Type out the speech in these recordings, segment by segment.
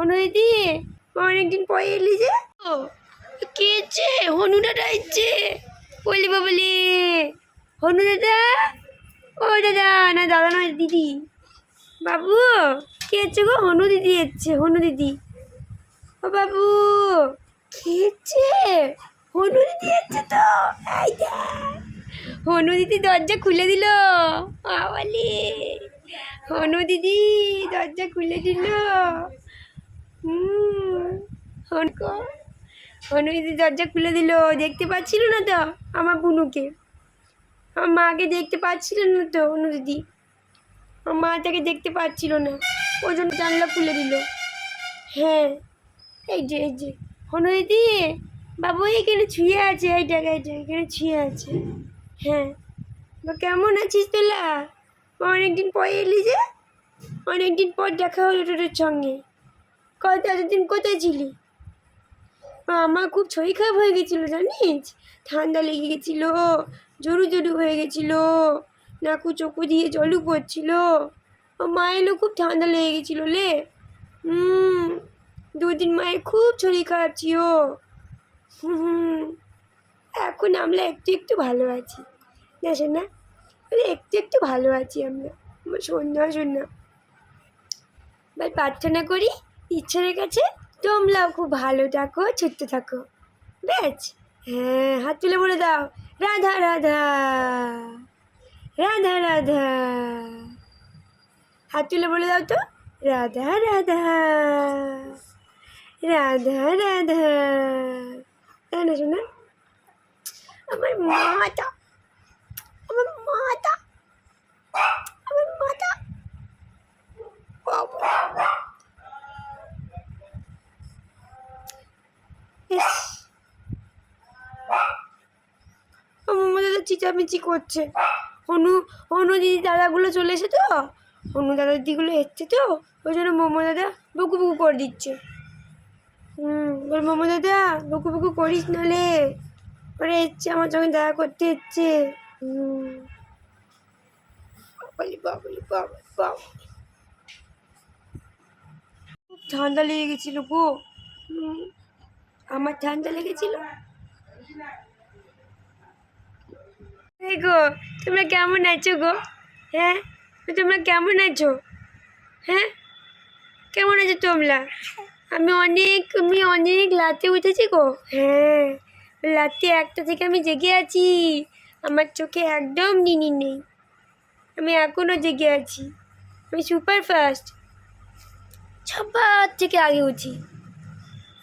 হনু দিদি অনেকদিন পরে এলি যে। ও কে এসছে হনু দাদা এসছে। বলি বাবলি হনু দাদা ও দাদা না দাদা নয় দিদি। বাবু কে এসছে গো? হনু দিদি এসছে হনু দিদি ও বাবু কে এসছে? হনু দিদি এসছে তো এই হনু দিদি দরজা খুলে দিল। আওয়ালি হনু দিদি দরজা খুলে দিল। হনু দিদি দরজা খুলে দিল দেখতে পাচ্ছিল না তো আমার বুনুকে। আমার মাকে দেখতে পাচ্ছিল না তো হনু দিদি। আমার মা তাকে দেখতে পাচ্ছিল না। ওই জন্য জানলা খুলে দিল। হ্যাঁ এই যে এই যে। হনু দিদি বাবু এখানে ছুঁয়ে আছে এই জায়গায় এই জায়গায়, এখানে ছুঁয়ে আছে। হ্যাঁ। বা কেমন আছিস তোলা? অনেকদিন পরে এলি যে? অনেকদিন পর দেখা হলো তোদের সঙ্গে। কত এতদিন কোথায় ছিলি? আমার খুব শরীর খারাপ হয়ে গেছিল, জানিস? ঠান্ডা লেগে গেছিল জরু জরু হয়ে গেছিল, নাকু চকু দিয়ে জলু পড়ছিল মায়েরও খুব ঠান্ডা লেগে গেছিল লে। হুম, দুদিন মায়ের খুব শরীর খারাপ ছিল। হুম এখন আমরা একটু একটু ভালো আছি। দেখে না মানে একটু একটু ভালো আছি আমরা। আমার সন্ধ্যা সন্ধ্যা এবার প্রার্থনা করি। ঈশ্বরের কাছে তোমরাও খুব ভালো থাকো, ছোট্ট থাকো। বেশ হ্যাঁ হাত তুলে বলে দাও। রাধা রাধা। রাধা রাধা। হাত তুলে বলে দাও তো। রাধা রাধা। রাধা রাধা। তাই না শোনা, আমার মাটা আমার মাটা আমার মাটা বাবা ইস। আমার মধ্যে তো চিচামিচি করছে। অনু অনু দিদি দাদাগুলো চলে এসে তো? অনু দাদা দিদিগুলো এসছে তো? ওই জন্য মোমো দাদা বুকু বুকু করে দিচ্ছে। হুম, বল মোমো দাদা, বুকু বুকু করিস নালে ওরে এসছে, আমার সঙ্গে দেখা করতে এসছে। হুম। বাবা ঠান্ডা লেগে গেছিল গো। আমার ঠান্ডা লেগেছিল? এই গো, তোমরা কেমন আছো গো? হ্যাঁ? তোমরা কেমন আছো? হ্যাঁ? কেমন আছো তোমরা? আমি অনেক আমি অনেক রাতে উঠেছি গো। হ্যাঁ রাতে একটা থেকে আমি জেগে আছি। আমার চোখে একদম নিনি নেই। আমি এখনও জেগে আছি। আমি সুপার ফাস্ট সবার থেকে আগে উঠি।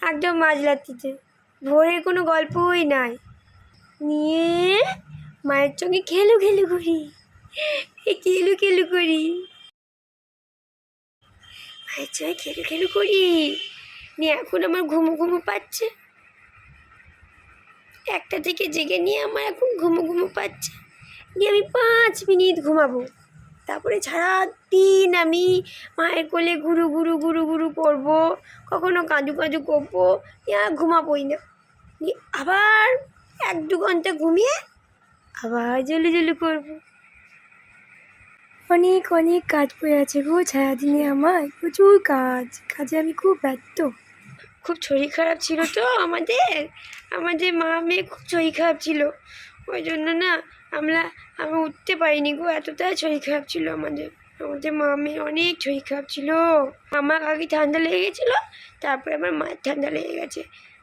একদম মাঝরাত্রিতে ভোরের কোনো গল্পই নাই। নিয়ে মায়ের সঙ্গে খেলু খেলু করি। খেলু খেলু করি। মায়ের সঙ্গে খেলু খেলু করি। নিয়ে এখন আমার ঘুমো ঘুমো পাচ্ছে। একটা থেকে জেগে নিয়ে আমার এখন ঘুমো ঘুমো পাচ্ছে। নিয়ে আমি পাঁচ মিনিট ঘুমাবো। তারপরে সারা দিন আমি মায়ের কোলে ঘুরু ঘুরু ঘুরু ঘুরু করব, কখনো কাঁদু কাঁদু করব ঘুমাবোই না। আবার এক দু ঘণ্টা ঘুমিয়ে আবার জলু জলু করব। অনেক অনেক কাজ পড়ে আছে গো সারাদিনে আমার। প্রচুর কাজ, কাজে আমি খুব ব্যস্ত। খুব শরীর খারাপ ছিল তো আমাদের। আমাদের মা মেয়ে খুব শরীর খারাপ ছিল। ওই জন্য না আমরা আমরা উঠতে পারিনি গো এতটাই শরীর খারাপ ছিল আমাদের। আমাদের মা মেয়ে অনেক শরীর খারাপ ছিল। আমার আগে ঠান্ডা লেগে গেছিল, তারপরে আমার মায়ের ঠান্ডা লেগে গেছে।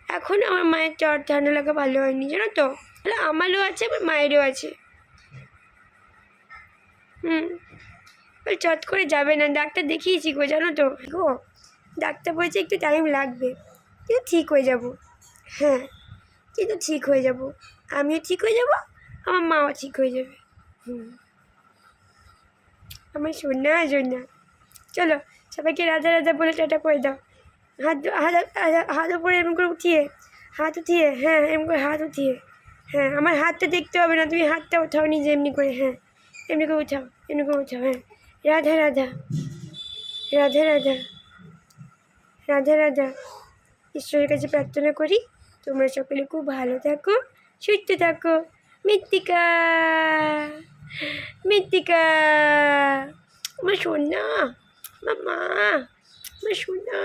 এখন আমার মায়ের জ্বর ঠান্ডা লাগা ভালো হয়নি, জানো তো? তাহলে আমারও আছে আমার মায়েরও আছে। হুম। চট করে যাবে না, ডাক্তার দেখিয়েছি গো, জানো তো। গো, ডাক্তার বলছে একটু টাইম লাগবে। কিন্তু ঠিক হয়ে যাব। হ্যাঁ কিন্তু ঠিক হয়ে যাব। আমিও ঠিক হয়ে যাব, আমার মাও ঠিক হয়ে যাবে। হুম। আমার সোনা সোনা চলো, সবাইকে রাজা রাজা বলে টাটা করে দাও। হাত হাত, হাত- হাত উপরে এরকম করে উঠিয়ে, হাত উঠিয়ে হ্যাঁ এরকম করে হাত উঠিয়ে। হ্যাঁ আমার হাতটা দেখতে হবে না, তুমি হাতটা উঠাও নিজে এমনি করে হ্যাঁ। এমনি করে উঠাও, এমনি করে উঠাও হ্যাঁ। রাধা রাধা। রাধা রাধা। রাধা রাধা। ঈশ্বরের কাছে প্রার্থনা করি, তোমরা সকলে খুব ভালো থাকো, সুস্থ থাকো। মৃত্তিকা মৃত্তিকা। আমার সোনা আমার মা আমার সোনা